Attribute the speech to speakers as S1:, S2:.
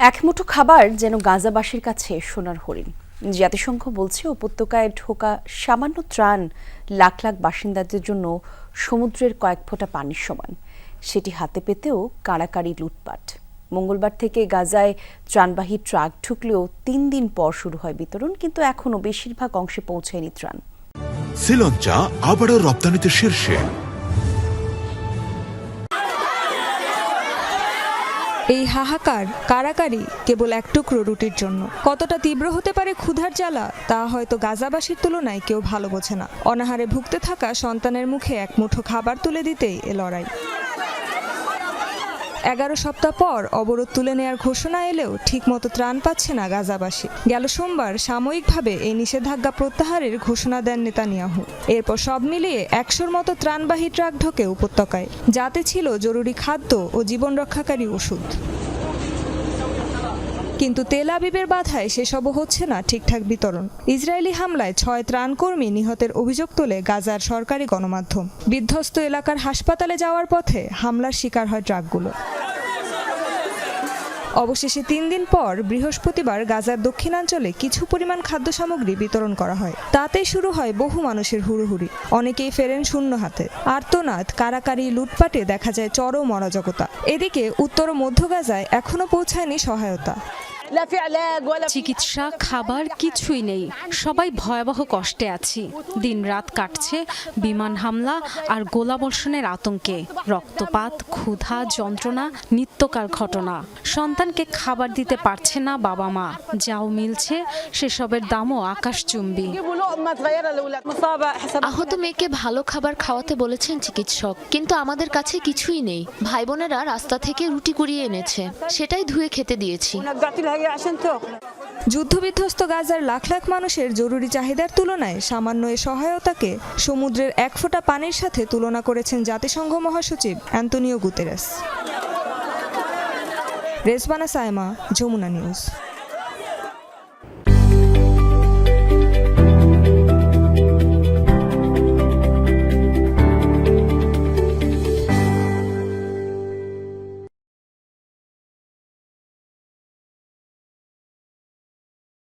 S1: এক মুঠো খাবার যেন গাজাবাসীর কাছে সোনার হরিণ। জাতিসংঘ বলছে উপত্যকায় ঢোকা সামান্য ত্রাণ লাখ লাখ বাসিন্দাদের জন্য সমুদ্রের কয়েক ফোঁটা পানির সমান। সেটি হাতে পেতেও কাড়াকাড়ি লুটপাট। মঙ্গলবার থেকে গাজায় ত্রাণবাহী ট্রাক ঢুকলেও তিন দিন পর শুরু হয় বিতরণ, কিন্তু এখনও বেশিরভাগ অংশে পৌঁছায়নি ত্রাণ।
S2: শ্রীলঙ্কা আবারও রপ্তানিতে শীর্ষে।
S3: এই হাহাকার কারাকারি কেবল এক টুকরো রুটির জন্য। কতটা তীব্র হতে পারে ক্ষুধার জ্বালা, তা হয়তো গাজাবাসীর তুলনায় কেউ ভালো বোঝে না। অনাহারে ভুগতে থাকা সন্তানের মুখে এক মুঠো খাবার তুলে দিতেই এ লড়াই। এগারো সপ্তাহ পর অবরোধ তুলে নেয়ার ঘোষণা এলেও ঠিকমতো ত্রাণ পাচ্ছে না গাজাবাসী। গেল সোমবার সাময়িকভাবে এই নিষেধাজ্ঞা প্রত্যাহারের ঘোষণা দেন নেতানিয়াহু। এরপর সব মিলিয়ে একশোর মতো ত্রাণবাহী ট্রাক ঢোকে উপত্যকায়। যাতে ছিল জরুরি খাদ্য ও জীবন রক্ষাকারী ওষুধ। কিন্তু তেল আবিবের বাধায় সেসবও হচ্ছে না ঠিকঠাক বিতরণ। ইসরায়েলি হামলায় ছয় ত্রাণকর্মী নিহতের অভিযোগ তোলে গাজার সরকারি গণমাধ্যম। বিধ্বস্ত এলাকার হাসপাতালে যাওয়ার পথে হামলার শিকার হয় ট্রাকগুলো। অবশেষে তিন দিন পর বৃহস্পতিবার গাজার দক্ষিণাঞ্চলে কিছু পরিমাণ খাদ্য সামগ্রী বিতরণ করা হয়। তাতে শুরু হয় বহু মানুষের হুড়োহুড়ি। অনেকেই ফেরেন শূন্য হাতে। আর্তনাদ, কারাকারি, লুটপাটে দেখা যায় চরম অরাজকতা। এদিকে উত্তর ও মধ্য গাজায় এখনও পৌঁছায়নি সহায়তা।
S4: চিকিৎসা, খাবার কিছুই নেই। সবাই ভয়াবহ কষ্টে আছি। দিন রাত কাটছে বিমান হামলা আর গোলাবর্ষণের আতঙ্কে। রক্তপাত, ক্ষুধা, যন্ত্রণা নিত্যকার ঘটনা। সন্তানকে খাবার দিতে পারছে না বাবা মা। যাও মিলছে সেসবের দামও আকাশচুম্বী।
S5: আহত মেয়েকে ভালো খাবার খাওয়াতে বলেছেন চিকিৎসক কিন্তু আমাদের কাছে কিছুই নেই। ভাই বোনেরা রাস্তা থেকে রুটি কুড়িয়ে এনেছে সেটাই ধুয়ে খেতে দিয়েছি।
S3: যুদ্ধবিধ্বস্ত গাজার লাখ লাখ মানুষের জরুরি চাহিদার তুলনায় সামান্য এ সহায়তাকে সমুদ্রের এক ফোঁটা পানির সাথে তুলনা করেছেন জাতিসংঘ মহাসচিব অ্যান্তোনিও গুতেরাস। রেসবানা সায়মা যমুনা নিউজ।